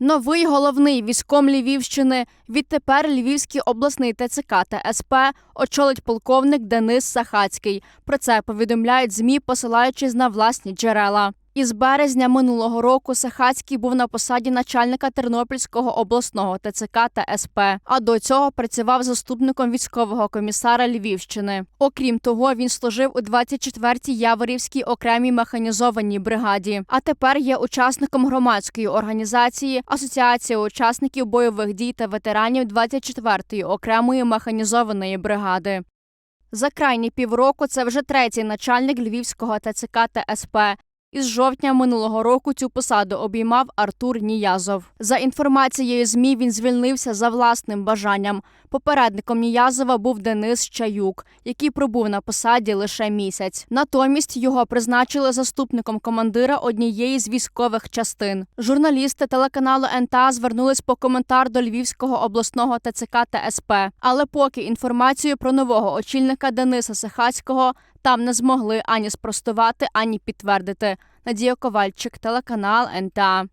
Новий головний військом Львівщини відтепер Львівський обласний ТЦК та СП очолить полковник Денис Сахацький. Про це повідомляють змі, посилаючись на власні джерела. Із березня минулого року Сахацький був на посаді начальника Тернопільського обласного ТЦК та СП. А до цього працював заступником військового комісара Львівщини. Окрім того, він служив у 24-й Яворівській окремій механізованій бригаді. А тепер є учасником громадської організації Асоціація учасників бойових дій та ветеранів 24-ї окремої механізованої бригади. За крайні півроку це вже третій начальник Львівського ТЦК та СП. Із жовтня минулого року цю посаду обіймав Артур Ніязов. За інформацією ЗМІ, він звільнився за власним бажанням. Попередником Ніязова був Денис Чаюк, який пробув на посаді лише місяць. Натомість його призначили заступником командира однієї з військових частин. Журналісти телеканалу НТА звернулись по коментар до Львівського обласного ТЦК та СП. Але поки інформацію про нового очільника Дениса Сахацького там не змогли ані спростувати, ані підтвердити. Надія Ковальчик, телеканал НТА.